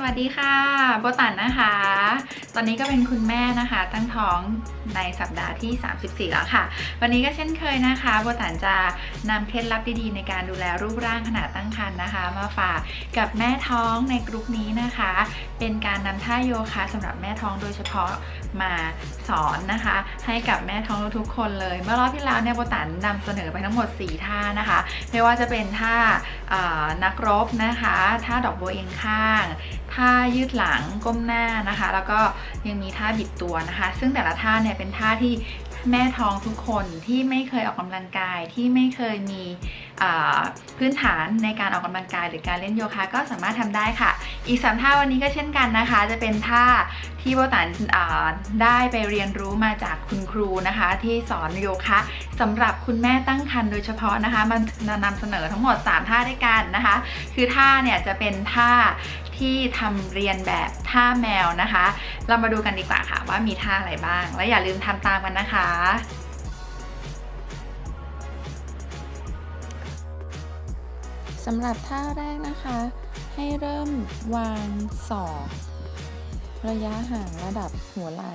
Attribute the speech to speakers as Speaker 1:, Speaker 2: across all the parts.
Speaker 1: สวัสดีค่ะ โบตันนะคะตอนนี้ก็เป็นคุณแม่นะคะ ตั้งท้องในสัปดาห์ที่ 34 แล้วค่ะ วันนี้ก็เช่นเคยนะคะโบตันจะนำเคล็ดลับดีๆ ในการดูแลรูปร่างขณะตั้งครรภ์นะคะ มาฝากกับแม่ท้องในกลุ่มนี้นะคะ เป็นการนำท่าโยคะสำหรับแม่ท้องโดยเฉพาะมาสอนนะคะ ให้กับแม่ท้องทุกคนเลย เมื่อรอบที่แล้วเนี่ยโบตันนำเสนอไปทั้งหมด 4 ท่านะคะ ไม่ว่าจะเป็นท่านักรบนะคะ ท่าดอกบัวเอียงข้าง ท่ายืดหลังก้มหน้านะคะ แล้วก็ยังมีท่าบิดตัวนะคะ ซึ่งแต่ละท่าเนี่ยเป็นท่าที่แม่ท้องทุกคนที่ไม่เคยออกกำลังกายที่ไม่เคยมีพื้นฐานในการออกกำลังกายหรือการเล่นโยคะก็สามารถทำได้ค่ะ อีกสามท่าวันนี้ก็เช่นกันนะคะ จะเป็นท่าที่โบตันอ่าได้ไปเรียนรู้มาจากคุณครูนะคะ ที่สอนโยคะสำหรับคุณแม่ตั้งครรภ์โดยเฉพาะนะคะ มันนำเสนอทั้งหมด 3 ท่าด้วยกันนะคะ คือท่าเนี่ยจะเป็นท่า ที่ทำเรียนแบบท่าแมวนะคะ เรามาดูกันดีกว่าค่ะว่ามีท่าอะไรบ้าง และอย่าลืมทำตามกันนะคะ
Speaker 2: สำหรับท่าแรกนะคะ ให้เริ่มวางศอกระยะห่างระดับหัวไหล่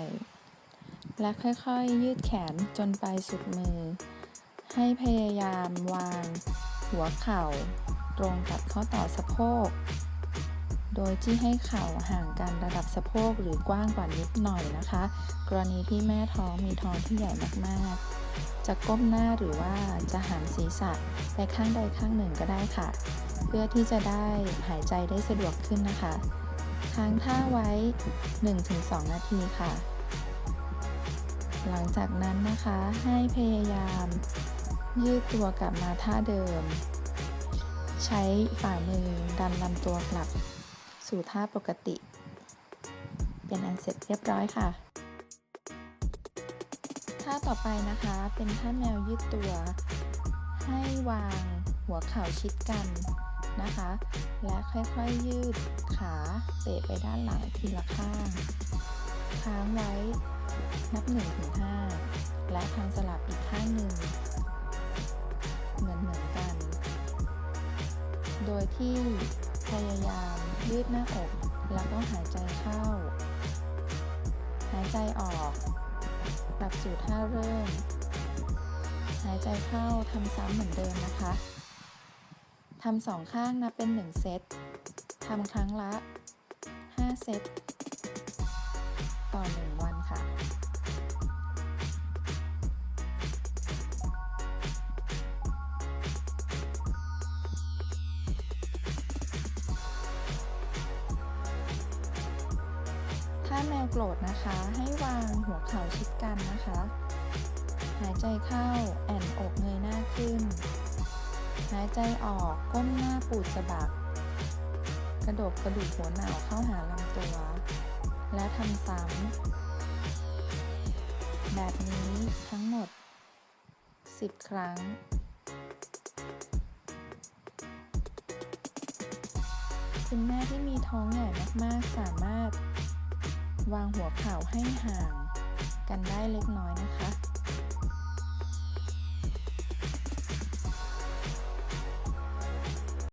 Speaker 2: และค่อยๆยืดแขนจนไปสุดมือ ให้พยายามวางหัวเข่า ตรงกับข้อต่อสะโพก โดยที่ให้เข่าห่างกันระดับสะโพกหรือกว้างกว่านิดหน่อยนะคะ กรณีที่แม่ท้องมีท้องที่ใหญ่มากๆ จะก้มหน้าหรือว่าจะหันศีรษะไปข้างใดข้างหนึ่งก็ได้ค่ะ เพื่อที่จะได้หายใจได้สะดวกขึ้นนะคะค้างท่าไว้ 1-2 นาทีค่ะ หลังจากนั้นนะคะให้พยายามยืดตัวกลับมาท่าเดิม ใช้ฝ่ามือดันลำตัวกลับ สู่ท่าปกติ เป็นอันเสร็จเรียบร้อยค่ะ ท่าต่อไปนะคะเป็นท่าแมวยืดตัว ให้วางหัวเข่าชิดกันนะคะ และค่อยๆยืดขาเตะไปด้านหลังทีละข้าง ค้างไว้นับ1-5และทำสลับอีกข้างหนึ่งเหมือนเหมือนๆกัน โดยที่ พยายามยืดหน้าอก แล้วก็หายใจเข้า หายใจออกกลับสู่ท่าเริ่ม หายใจเข้าทำซ้ำเหมือนเดิมนะคะทำสองข้างนับเป็น 1 เซตทำครั้งละ 5 เซต ต่อ 1 วันค่ะ แมวโกรธนะคะ ให้วางหัวเข่าชิดกันนะคะ หายใจเข้าแอนอกเงยหน้าขึ้น หายใจออกก้มหน้าปูดสะบัก กระดกกระดูกหัวหนาวเข้าหาลำตัว และทำซ้ำแบบนี้ทั้งหมด 10 ครั้งคุณแม่ที่มีท้องใหญ่มากๆ สามารถ วางหัวเข่าให้ห่างกันได้เล็กน้อยนะคะ